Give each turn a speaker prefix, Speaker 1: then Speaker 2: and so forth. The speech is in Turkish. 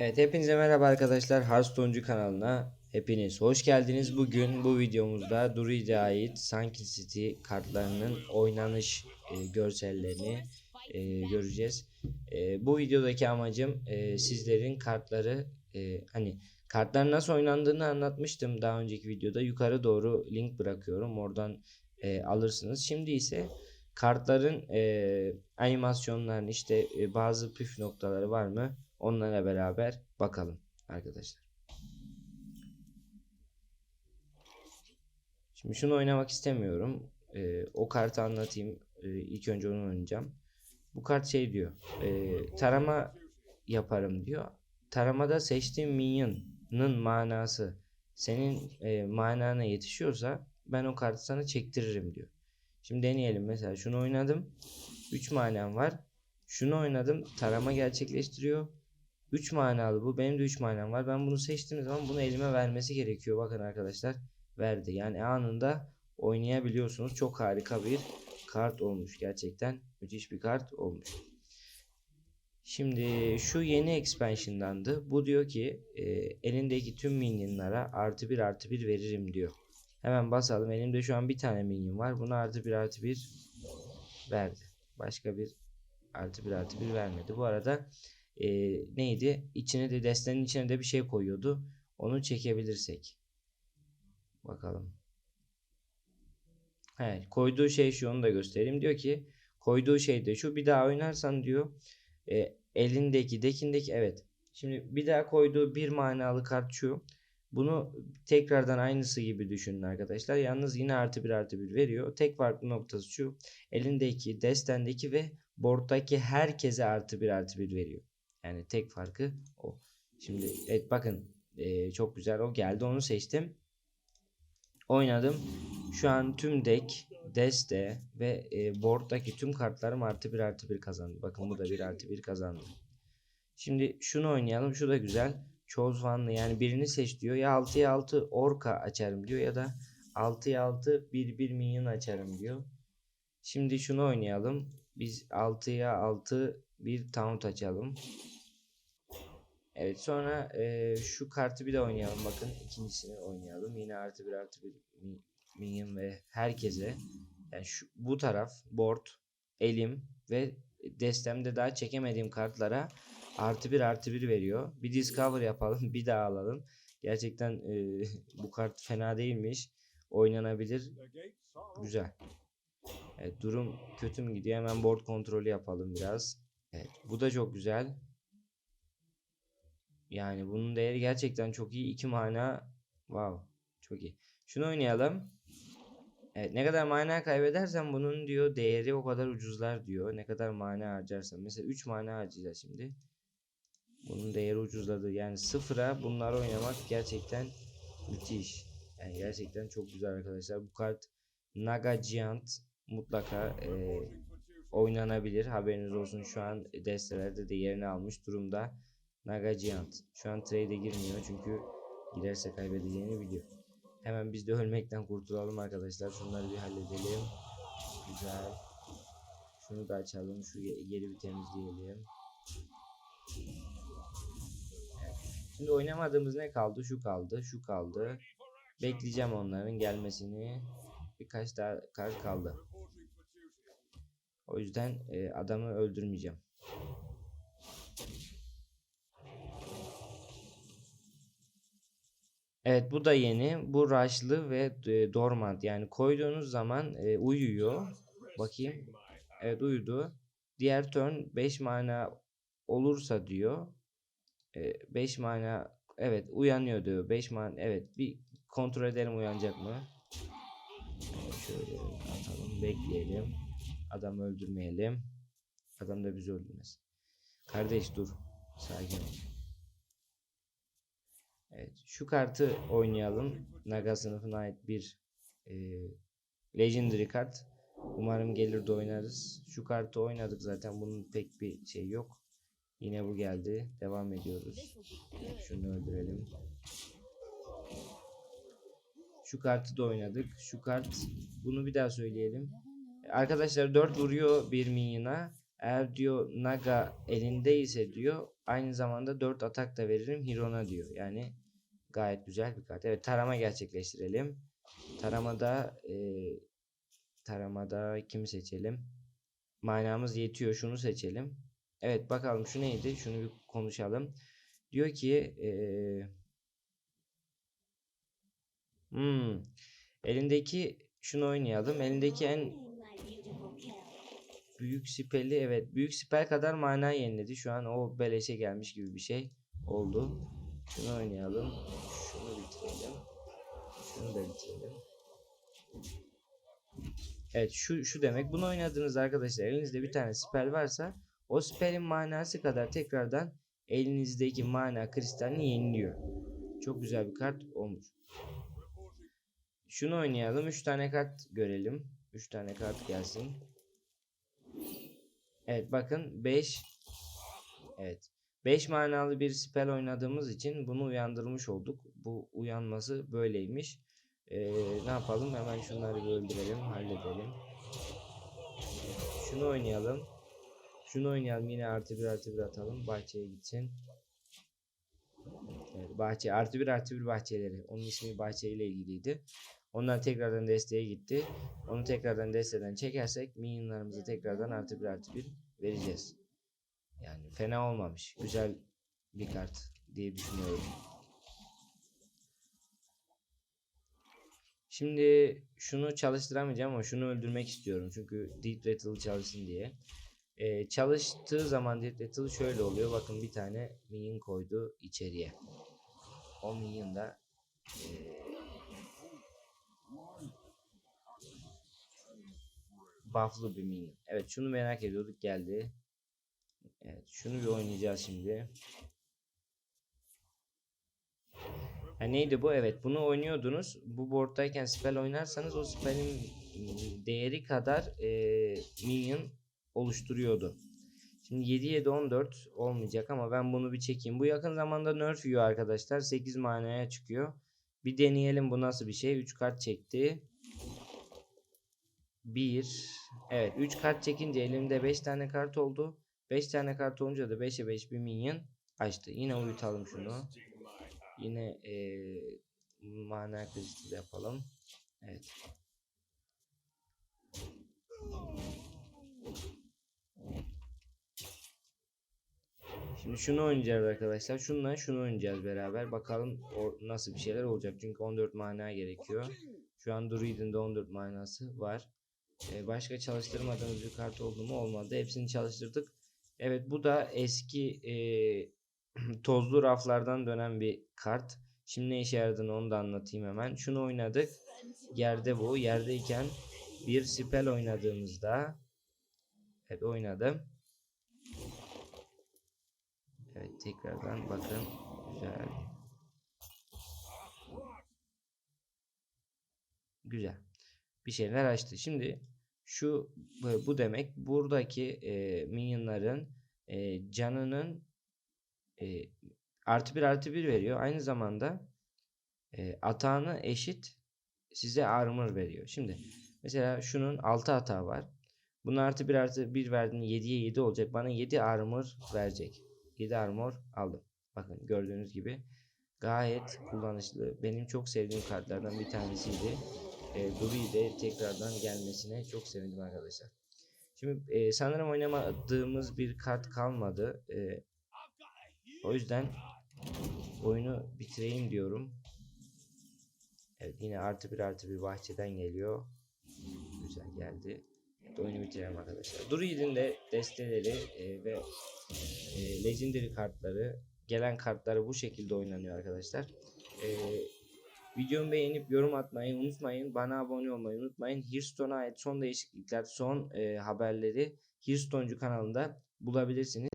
Speaker 1: Evet hepinize merhaba arkadaşlar Hearthstone'cu kanalına hepiniz hoş geldiniz. Bugün bu videomuzda Druid'e ait Sunken City kartlarının oynanış e, görsellerini e, göreceğiz. E, bu videodaki amacım e, sizlerin kartları e, hani kartların nasıl oynandığını anlatmıştım daha önceki videoda. Yukarı doğru link bırakıyorum oradan e, alırsınız. Şimdi ise kartların e, animasyonlarını işte e, bazı püf noktaları var mı? Onlara beraber bakalım arkadaşlar. Şimdi şunu oynamak istemiyorum. Ee, o kartı anlatayım. Ee, ilk önce onu oynayacağım. Bu kart şey diyor. e, tarama yaparım diyor. Taramada seçtiğim minyon'ın manası senin e, manana yetişiyorsa ben o kartı sana çektiririm diyor. Şimdi deneyelim. Mesela şunu oynadım. 3 manam var. Şunu oynadım. Tarama gerçekleştiriyor. 3 manalı bu. Benim de 3 manam var. Ben bunu seçtiğim zaman bunu elime vermesi gerekiyor. Bakın arkadaşlar verdi. Yani anında oynayabiliyorsunuz. Çok harika bir kart olmuş. Gerçekten müthiş bir kart olmuş. Şimdi şu yeni expansion'dandı. Bu diyor ki e, elindeki tüm minyonlara artı bir artı bir veririm diyor. Hemen basalım. Elimde şu an bir tane minyon var. Buna artı bir artı bir verdi. Başka bir artı bir artı bir vermedi. Bu arada e, neydi? İçine de destenin içine de bir şey koyuyordu. Onu çekebilirsek. Bakalım. He, koyduğu şey şu onu da göstereyim. Diyor ki koyduğu şey de şu bir daha oynarsan diyor e, elindeki dekindeki evet. Şimdi bir daha koyduğu bir manalı kart şu. Bunu tekrardan aynısı gibi düşünün arkadaşlar. Yalnız yine artı bir artı bir veriyor. Tek farklı noktası şu. Elindeki, destendeki ve board'daki herkese artı bir artı bir veriyor. Yani tek farkı o. Şimdi evet bakın e, çok güzel o geldi onu seçtim. Oynadım. Şu an tüm deck, deste ve e, board'daki tüm kartlarım artı bir artı bir kazandı. Bakın bu da bir artı bir kazandı. Şimdi şunu oynayalım. Şu da güzel. One'lı yani birini seç diyor. Ya 6'ya 6 orka açarım diyor ya da 6'ya 6 1 1 minyon açarım diyor. Şimdi şunu oynayalım. Biz 6'ya 6 bir taunt açalım. Evet sonra e, şu kartı bir de oynayalım bakın. ikincisini oynayalım. Yine artı bir artı bir mi- minyon ve herkese. Yani şu, bu taraf board, elim ve destemde daha çekemediğim kartlara artı bir artı bir veriyor. Bir discover yapalım bir daha alalım. Gerçekten e, bu kart fena değilmiş. Oynanabilir. Güzel. Evet, durum kötü mü gidiyor? Hemen board kontrolü yapalım biraz. Evet, bu da çok güzel. Yani bunun değeri gerçekten çok iyi. 2 mana. Wow. Çok iyi. Şunu oynayalım. Evet ne kadar mana kaybedersen bunun diyor değeri o kadar ucuzlar diyor. Ne kadar mana harcarsan. Mesela 3 mana harcayacağız şimdi. Bunun değeri ucuzladı. Yani sıfıra bunları oynamak gerçekten müthiş. Yani gerçekten çok güzel arkadaşlar. Bu kart Naga Giant mutlaka e, oynanabilir. Haberiniz olsun. Şu an destelerde de yerini almış durumda. Naga Giant. Şu an trade'e girmiyor çünkü girerse kaybedeceğini biliyor. Hemen biz de ölmekten kurtulalım arkadaşlar. Şunları bir halledelim. Güzel. Şunu da açalım. Şu yeri bir temizleyelim. Evet. Şimdi oynamadığımız ne kaldı? Şu kaldı. Şu kaldı. Bekleyeceğim onların gelmesini. Birkaç daha kart kaldı. O yüzden e, adamı öldürmeyeceğim. Evet bu da yeni. Bu rush'lı ve e, dormant. Yani koyduğunuz zaman e, uyuyor. Bakayım. Evet uyudu. Diğer turn 5 mana olursa diyor. 5 mana evet uyanıyor diyor. 5 mana evet bir kontrol edelim uyanacak mı? Şöyle atalım bekleyelim. Adam öldürmeyelim. Adam da bizi öldürmesin. Kardeş dur. Sakin ol. Evet, şu kartı oynayalım. Naga sınıfına ait bir e, Legendary kart. Umarım gelir de oynarız. Şu kartı oynadık zaten. Bunun pek bir şey yok. Yine bu geldi. Devam ediyoruz. Şunu öldürelim. Şu kartı da oynadık. Şu kart bunu bir daha söyleyelim. Arkadaşlar 4 vuruyor bir minyona. Eğer diyor Naga elindeyse diyor aynı zamanda 4 atak da veririm Hiron'a diyor. Yani gayet güzel bir kart. Evet tarama gerçekleştirelim. Taramada e, taramada kimi seçelim? Manamız yetiyor. Şunu seçelim. Evet bakalım şu neydi? Şunu bir konuşalım. Diyor ki eee hmm, elindeki şunu oynayalım. Elindeki en büyük speli evet büyük spell kadar mana yeniledi. Şu an o beleşe gelmiş gibi bir şey oldu. Şunu oynayalım. Şunu bitirelim. Şunu da bitirelim. Evet şu şu demek. Bunu oynadığınız arkadaşlar elinizde bir tane spell varsa o spellin manası kadar tekrardan elinizdeki mana kristalini yeniliyor. Çok güzel bir kart olmuş. Şunu oynayalım. 3 tane kart görelim. 3 tane kart gelsin. Evet bakın 5 Evet. 5 manalı bir spell oynadığımız için bunu uyandırmış olduk. Bu uyanması böyleymiş. Ee, ne yapalım? Hemen şunları bir öldürelim, halledelim. Şunu oynayalım. Şunu oynayalım. Yine artı bir artı bir atalım. Bahçeye gitsin. Evet, bahçe artı bir artı bir bahçeleri. Onun ismi bahçe ile ilgiliydi. Ondan tekrardan desteğe gitti. Onu tekrardan desteden çekersek minyonlarımızı tekrardan artı bir artı bir vereceğiz. Yani fena olmamış. Güzel bir kart diye düşünüyorum. Şimdi şunu çalıştıramayacağım ama şunu öldürmek istiyorum. Çünkü Deep Rattle çalışsın diye. Ee, çalıştığı zaman Deep Rattle şöyle oluyor. Bakın bir tane minion koydu içeriye. O minion da ee, buff'lı bir minion. Evet şunu merak ediyorduk geldi. Evet şunu bir oynayacağız şimdi. Ha, neydi bu? Evet bunu oynuyordunuz. Bu board'dayken spell oynarsanız o spell'in değeri kadar e, minion oluşturuyordu. Şimdi 7 7 14 olmayacak ama ben bunu bir çekeyim. Bu yakın zamanda nerf yiyor arkadaşlar. 8 manaya çıkıyor. Bir deneyelim bu nasıl bir şey. 3 kart çekti. 1 Evet 3 kart çekince elimde 5 tane kart oldu. 5 tane kart olunca da 5'e 5 bir minyon açtı. Yine uyutalım şunu. Yine eee mana kristal yapalım. Evet. Şimdi şunu oynayacağız arkadaşlar. Şunla şunu oynayacağız beraber. Bakalım o nasıl bir şeyler olacak. Çünkü 14 mana gerekiyor. Şu an Druid'in de 14 manası var. Ee, başka çalıştırmadığımız bir kart oldu mu olmadı. Hepsini çalıştırdık. Evet bu da eski eee, tozlu raflardan dönen bir kart. Şimdi ne işe yaradığını onu da anlatayım hemen. Şunu oynadık. Yerde bu. Yerdeyken bir spell oynadığımızda Evet oynadım. Evet tekrardan bakın. Güzel. Güzel. Bir şeyler açtı. Şimdi şu bu demek buradaki e, minyonların e, canının e, artı bir artı bir veriyor. Aynı zamanda e, atağını eşit size armor veriyor. Şimdi mesela şunun 6 atağı var. Bunun artı bir artı bir verdiğinde 7'ye 7 olacak. Bana 7 armor verecek. 7 armor aldım. Bakın gördüğünüz gibi gayet kullanışlı. Benim çok sevdiğim kartlardan bir tanesiydi. E, Duri de tekrardan gelmesine çok sevindim arkadaşlar. Şimdi e, sanırım oynamadığımız bir kart kalmadı. E, o yüzden oyunu bitireyim diyorum. Evet yine artı bir artı bir bahçeden geliyor. Güzel geldi. Oyunu bitirelim arkadaşlar. Druid'in de desteleri e, ve e, legendary kartları gelen kartları bu şekilde oynanıyor arkadaşlar. E, videomu beğenip yorum atmayı unutmayın. Bana abone olmayı unutmayın. Hearthstone'a ait son değişiklikler, son e, haberleri Hearthstone'cu kanalında bulabilirsiniz.